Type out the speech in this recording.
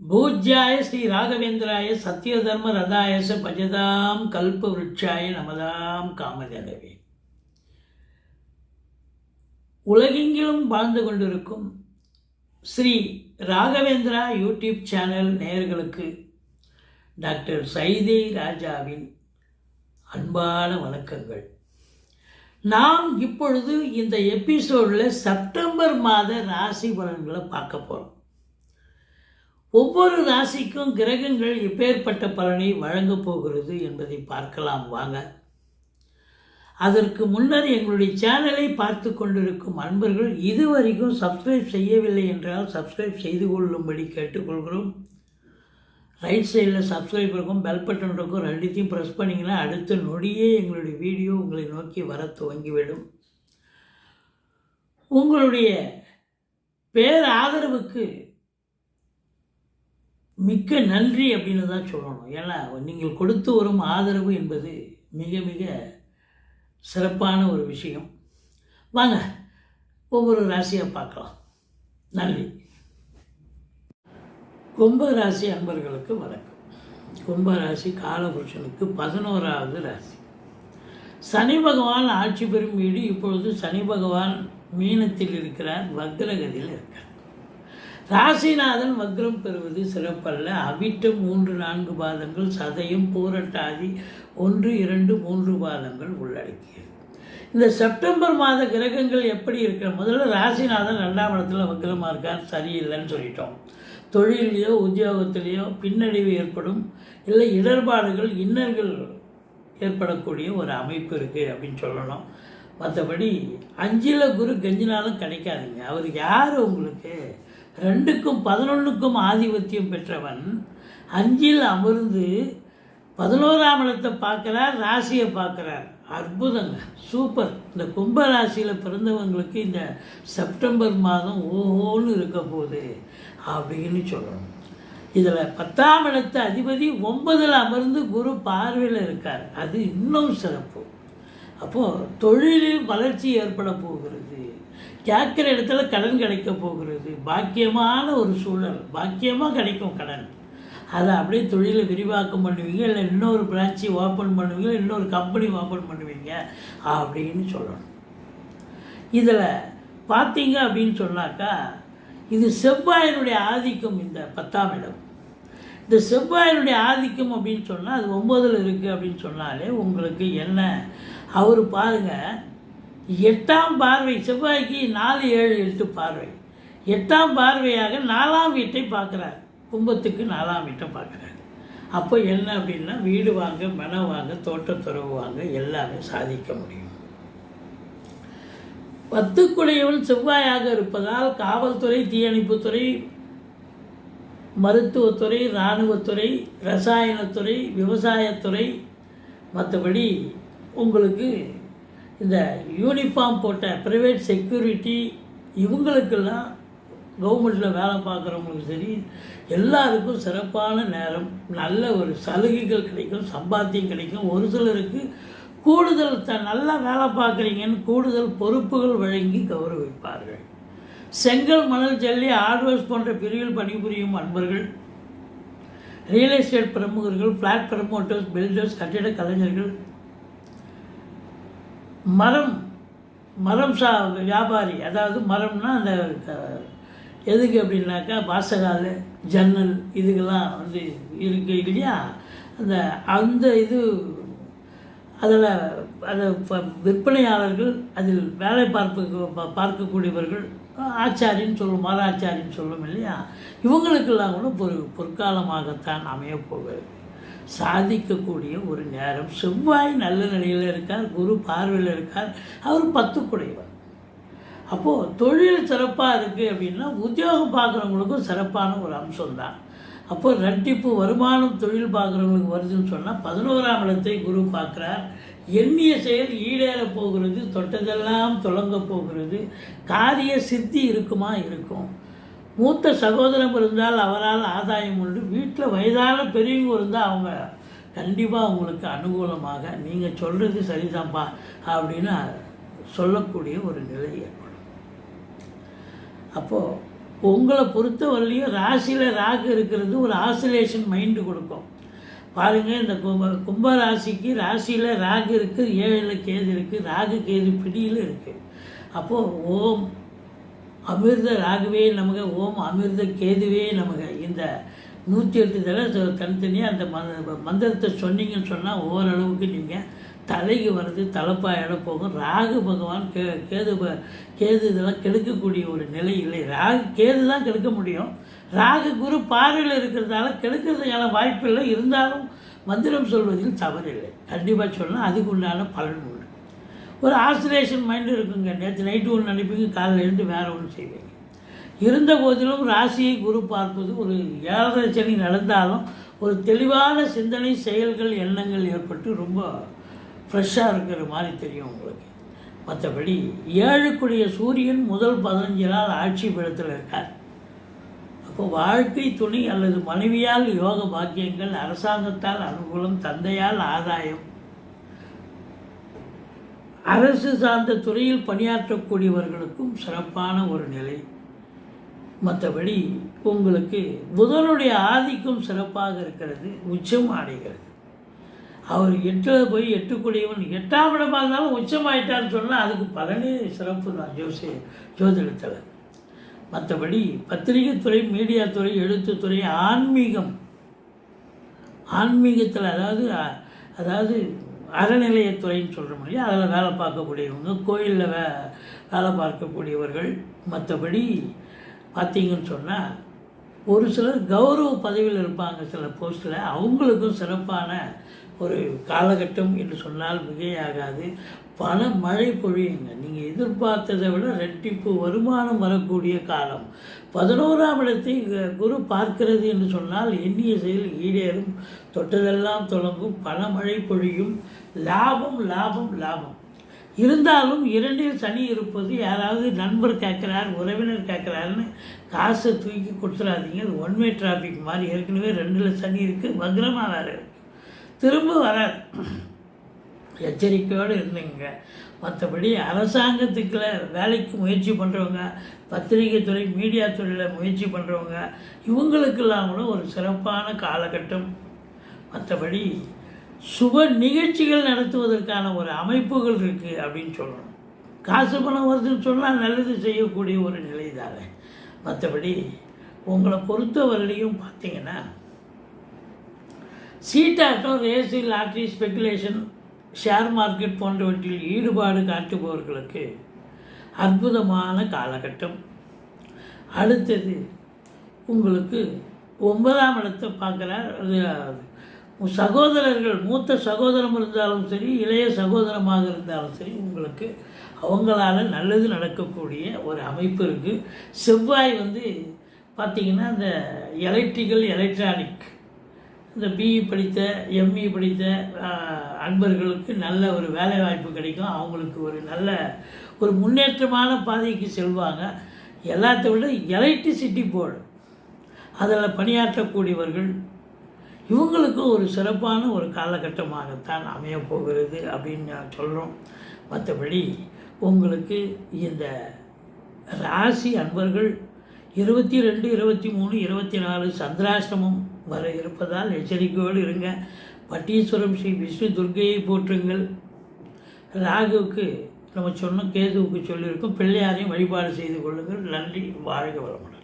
பூஜ்யாய ஸ்ரீ ராகவேந்திராய சத்யதர்ம ரதாயச பஜதாம் கல்ப விருட்சாய நமதாம் காமதேவே உலகெங்கிலும் வாழ்ந்து கொண்டிருக்கும் ஸ்ரீ ராகவேந்திரா யூடியூப் சேனல் நேயர்களுக்கு டாக்டர் சைதே ராஜாவின் அன்பான வணக்கங்கள். நாம் இப்பொழுது இந்த எபிசோடில் செப்டம்பர் மாத ராசி பலன்களை பார்க்க போகிறோம் ஒவ்வொரு ராசிக்கும் கிரகங்கள் இப்பேற்பட்ட பலனை வழங்கப் போகிறது என்பதை பார்க்கலாம் வாங்க. அதற்கு முன்னர் எங்களுடைய சேனலை பார்த்து கொண்டிருக்கும் அன்பர்கள் இதுவரைக்கும் சப்ஸ்கிரைப் செய்யவில்லை என்றால் சப்ஸ்கிரைப் செய்து கொள்ளும்படி கேட்டுக்கொள்கிறோம். ரைட் சைடில் சப்ஸ்கிரைப் இருக்கும் பெல் பட்டன் இருக்கும் ரெண்டுத்தையும் ப்ரெஸ் பண்ணிங்கன்னா அடுத்த நொடியே எங்களுடைய வீடியோ உங்களை நோக்கி வர துவங்கிவிடும். உங்களுடைய பேர் ஆதரவுக்கு மிக்க நன்றி அப்படின்னு தான் சொல்லணும். ஏன்னா நீங்கள் கொடுத்து வரும் ஆதரவு என்பது மிக மிக சிறப்பான ஒரு விஷயம். வாங்க ஒவ்வொரு ராசியாக பார்க்கலாம். நன்றி. கும்பராசி அன்பர்களுக்கு வணக்கம். கும்பராசி காலபுருஷனுக்கு பதினோராவது ராசி. சனி பகவான் ஆட்சி பெறும் வீடு இப்பொழுது சனி பகவான் மீனத்தில் இருக்கிறார் வக்ரகதியில் இருக்கிறார் ராசிநாதன் வக்ரம் பெறுவது சிறப்பல்ல. அவிட்டம் மூன்று நான்கு பாதங்கள் சதயம் பூரட்டாதி ஒன்று இரண்டு மூன்று பாதங்கள் உள்ளடக்கியது. இந்த செப்டம்பர் மாத கிரகங்கள் எப்படி இருக்கிற முதல்ல ராசிநாதன் ரெண்டாம் இடத்துல வக்ரமாக இருக்கார் சரியில்லைன்னு சொல்லிட்டோம். தொழிலையோ உத்தியோகத்திலேயோ பின்னடைவு ஏற்படும். இல்லை இடர்பாடுகள் இன்னல்கள் ஏற்படக்கூடிய ஒரு அமைப்பு இருக்குது அப்படின்னு சொல்லணும். மற்றபடி அஞ்சில் குரு கஞ்சினாலும் கிடைக்காதுங்க அவர் யார் உங்களுக்கு? ரெண்டுக்கும் பதினொன்றுக்கும் ஆதிபத்தியம் பெற்றவன் அஞ்சில் அமர்ந்து பதினோராம் இடத்தை பார்க்குறார் ராசியை பார்க்குறார். அற்புதங்க சூப்பர். இந்த கும்ப ராசியில் பிறந்தவங்களுக்கு இந்த செப்டம்பர் மாதம் ஓஹோன்னு இருக்க போகுது அப்படின்னு சொல்லணும். இதில் பத்தாம் இடத்து அதிபதி ஒன்பதில் அமர்ந்து குரு பார்வையில் இருக்கார். அது இன்னும் சிறப்பு. அப்போது தொழிலில் வளர்ச்சி ஏற்பட போகிறது. கேட்குற இடத்துல கடன் கிடைக்க போகிறது. பாக்கியமான ஒரு சூழல். பாக்கியமாக கிடைக்கும் கடன். அதை அப்படியே தொழிலை விரிவாக்கம் பண்ணுவீங்க இல்லை இன்னொரு பிரான்ச்சி ஓப்பன் பண்ணுவீங்க இன்னொரு கம்பெனி ஓப்பன் பண்ணுவீங்க அப்படின்னு சொல்லணும். இதில் பார்த்தீங்க அப்படின்னு சொன்னாக்கா இது செவ்வாயினுடைய ஆதிக்கம் இந்த பத்தாம் இடம். இந்த செவ்வாயினுடைய ஆதிக்கம் அப்படின்னு சொன்னால் அது ஒம்போதில் இருக்குது அப்படின்னு சொன்னாலே உங்களுக்கு என்ன அவர் பாருங்கள் எட்டாம் பார்வை செவ்வாய்க்கு நாலு ஏழு எட்டு பார்வை. எட்டாம் பார்வையாக நாலாம் வீட்டை பார்க்குறார். கும்பத்துக்கு நாலாம் வீட்டை பார்க்குறாரு. அப்போ என்ன அப்படின்னா வீடு வாங்க மனம் வாங்க தோட்டத்துறவு வாங்க எல்லாமே சாதிக்க முடியும். பத்துக்குடையவன் செவ்வாயாக இருப்பதால் காவல்துறை தீயணைப்புத்துறை மருத்துவத்துறை இராணுவத்துறை ரசாயனத்துறை விவசாயத்துறை மற்றபடி உங்களுக்கு இந்த யூனிஃபார்ம் போட்ட ப்ரைவேட் செக்யூரிட்டி இவங்களுக்கெல்லாம் கவர்மெண்ட்டில் வேலை பார்க்குறவங்களுக்கும் சரி எல்லாருக்கும் சிறப்பான நேரம் நல்ல ஒரு சலுகைகள் கிடைக்கும் சம்பாத்தியம் கிடைக்கும். ஒரு சிலருக்கு கூடுதல் த நல்லா வேலை பார்க்குறீங்கன்னு கூடுதல் பொறுப்புகள் வழங்கி கௌரவிப்பார்கள். செங்கல் மணல் ஜல்லி ஆர்ட்வேர்ஸ் போன்ற பிரிவில் பணிபுரியும் அன்பர்கள் ரியல் எஸ்டேட் பிரமுகர்கள் ஃப்ளாட் ப்ரமோட்டர்ஸ் பில்டர்ஸ் கட்டிட கலைஞர்கள் மரம் மரம் சா வியாபாரி அதாவது மரம்னா அந்த எதுக்கு அப்படின்னாக்கா வாசகால் ஜன்னல் இதுக்கெல்லாம் வந்து இருக்கு இல்லையா? அந்த அந்த இது அதில் அதை விற்பனையாளர்கள் அதில் வேலை பார்ப்பு பார்க்கக்கூடியவர்கள் ஆச்சாரின்னு சொல்லும் மர ஆச்சாரின்னு சொல்லும் இல்லையா? இவங்களுக்கெல்லாம் கூட ஒரு பொற்காலமாகத்தான் அமையப்போகிறது சாதிக்கக்கூடிய ஒரு நேரம். செவ்வாய் நல்ல நிலையில் இருக்கார் குரு பார்வையில் இருக்கார் அவர் பத்துக்குடையவர். அப்போது தொழில் சிறப்பாக இருக்குது அப்படின்னா உத்தியோகம் பார்க்குறவங்களுக்கும் சிறப்பான ஒரு அம்சம்தான். அப்போது ரெட்டிப்பு வருமானம் தொழில் பார்க்குறவங்களுக்கு வருதுன்னு சொன்னால் பதினோராம் இடத்தை குரு பார்க்குறார். எண்ணிய செயல் ஈடேற போகிறது தொட்டதெல்லாம் தொடங்க போகிறது காரிய சித்தி இருக்குமா இருக்கும். மூத்த சகோதரம் இருந்தால் அவரால் ஆதாயம் உண்டு. வீட்டில் வயதான பெரியவங்க இருந்தால் அவங்க கண்டிப்பாக உங்களுக்கு அனுகூலமாக நீங்கள் சொல்கிறது சரிதான்ப்பா அப்படின்னு சொல்லக்கூடிய ஒரு நிலை ஏற்படும். அப்போது உங்களை பொறுத்தவரையிலையும் ராசியில் ராகு இருக்கிறது ஒரு ஆசிலேஷன் மைண்டு கொடுக்கும். பாருங்கள் இந்த கும்ப கும்ப ராசிக்கு ராசியில் ராகு இருக்குது ஏழில் கேது இருக்குது ராகு கேது பிடியில் இருக்குது அப்போது ஓம் அமிர்த ராகுவே நமக ஓம் அமிர்த கேதுவே நமக. இந்த நூற்றி எட்டு தடவை தனித்தனியாக அந்த மந்த மந்திரத்தை சொன்னீங்கன்னு சொன்னால் ஓரளவுக்கு நீங்கள் தலைக்கு வர்றது தலைப்பாயிடம் போகும். ராகு பகவான் கே கேது ப- கேது இதெல்லாம் கெடுக்கக்கூடிய ஒரு நிலை இல்லை. ராகு கேது தான் கெடுக்க முடியும். ராகு குரு பார்வையில் இருக்கிறதால கெடுக்கிறதுக்கான வாய்ப்பு இல்லை. இருந்தாலும் மந்திரம் சொல்வதில் தவறில்லை. கண்டிப்பாக சொன்னால் அதுக்கு உண்டான பலன் உண்டு. ஒரு ஆசிலேஷன் மைண்டு இருக்குங்க. நேற்று நைட்டு ஒன்று நினைப்பீங்க காலையில் இருந்து வேறு ஒன்று செய்வீங்க. இருந்த போதிலும் ராசியை குரு பார்ப்பது ஒரு ஏழரை சனி நடந்தாலும் ஒரு தெளிவான சிந்தனை செயல்கள் எண்ணங்கள் ஏற்பட்டு ரொம்ப ஃப்ரெஷ்ஷாக இருக்கிற மாதிரி தெரியும் உங்களுக்கு. மற்றபடி ஏழுக்குடைய சூரியன் முதல் பதினஞ்சு நாள் ஆட்சி பீடத்தில் இருக்கார். அப்போ வாழ்க்கை துணை அல்லது மனைவியால் யோக பாக்கியங்கள் அரசாங்கத்தால் அனுகூலம் தந்தையால் ஆதாயம் அரசு சார்ந்த துறையில் பணியாற்றக்கூடியவர்களுக்கும் சிறப்பான ஒரு நிலை. மற்றபடி உங்களுக்கு புதனுடைய ஆதிக்கம் சிறப்பாக இருக்கிறது உச்சம் அடைகிறது. அவர் எட்டில் போய் எட்டுக்குடியவன் எட்டாம் இடமாக இருந்தாலும் உச்சமாயிட்டான்னு சொன்னால் அதுக்கு பலனே சிறப்பு தான் ஜோசிய ஜோதிடத்தில். மற்றபடி பத்திரிகைத்துறை மீடியாத்துறை எழுத்துத்துறை ஆன்மீகம். ஆன்மீகத்தில் அதாவது அதாவது அறநிலையத்துறைன்னு சொல்கிறோம் இல்லையா அதில் வேலை பார்க்கக்கூடியவங்க கோயிலில் வே வேலை பார்க்கக்கூடியவர்கள் மற்றபடி பார்த்தீங்கன்னு சொன்னால் ஒரு சிலர் கௌரவ பதவியில் இருப்பாங்க சில போஸ்ட்டில் அவங்களுக்கும் சிறப்பான ஒரு காலகட்டம் என்று சொன்னால் மிகையாகாது. பல மழை பொழியுங்க. நீங்கள் எதிர்பார்த்ததை விட ரெட்டிப்பு வருமானம் வரக்கூடிய காலம். பதினோராம் இடத்தை குரு பார்க்கிறது என்று சொன்னால் எண்ணிய செயல் ஈடேறும். தொட்டதெல்லாம் தொடங்கும். பல மழை பொழியும். லாபம் லாபம் லாபம். இருந்தாலும் இரண்டில் சனி இருப்பது யாராவது நண்பர் கேட்குறார் உறவினர் கேட்குறாருன்னு காசை தூக்கி கொடுத்துடாதீங்க அது ஒன்வே டிராஃபிக் மாதிரி. ஏற்கனவே ரெண்டில் சனி இருக்குது வக்ரமாக வேறு திரும்ப வராது. எச்சரிக்கையோடு இருந்தீங்க. மற்றபடி அரசாங்கத்துக்குள்ள வேலைக்கு முயற்சி பண்ணுறவங்க பத்திரிகை துறை மீடியா துறையில் முயற்சி பண்ணுறவங்க இவங்களுக்கெல்லாம் கூட ஒரு சிறப்பான காலகட்டம். மற்றபடி சுப நிகழ்ச்சிகள் நடத்துவதற்கான ஒரு அமைப்புகள் இருக்குது அப்படின்னு சொல்லணும். காசு பணம் வருதுன்னு சொன்னால் நல்லது செய்யக்கூடிய ஒரு நிலை தானே. மற்றபடி உங்களை பொறுத்தவரையிலையும் பார்த்தீங்கன்னா சீட்டாட்டம் race lottery speculation share market போன்றவற்றில் ஈடுபாடு காட்டுபவர்களுக்கு அற்புதமான காலகட்டம். அடுத்தது உங்களுக்கு ஒன்பதாம் இடத்தை பார்க்குறார் அது சகோதரர்கள் மூத்த சகோதரம் இருந்தாலும் சரி இளைய சகோதரமாக இருந்தாலும் சரி உங்களுக்கு அவங்களால நல்லது நடக்கக்கூடிய ஒரு அமைப்பு இருக்குது செவ்வாய் வந்து பார்த்திங்கன்னா இந்த எலக்ட்ரிக்கல் எலக்ட்ரானிக் இந்த பிஇ படித்த எம்இ படித்த அன்பர்களுக்கு நல்ல ஒரு வேலை வாய்ப்பு கிடைக்கும். அவங்களுக்கு ஒரு நல்ல ஒரு முன்னேற்றமான பாதைக்கு செல்வாங்க. எல்லாத்தை விட எலக்ட்ரிசிட்டி போர்டு அதில் பணியாற்றக்கூடியவர்கள் இவங்களுக்கும் ஒரு சிறப்பான ஒரு காலகட்டமாகத்தான் அமைய போகிறது அப்படின்னு நான் சொல்கிறோம் மற்றபடி உங்களுக்கு இந்த ராசி அன்பர்கள் இருபத்தி ரெண்டு இருபத்தி மூணு இருபத்தி நாலு சந்திராஷ்டமம் வர இருப்பதால் எச்சரிக்கையோடு இருங்க. பட்டீஸ்வரம் ஸ்ரீ விஷ்ணு துர்கையை போற்றுங்கள். ராகுவுக்கு நம்ம சொன்னோம் கேதுவுக்கு சொல்லியிருக்கோம். பிள்ளையாரையும் வழிபாடு செய்து கொள்ளுங்கள். நன்றி. வாழ்க வளமுடன்.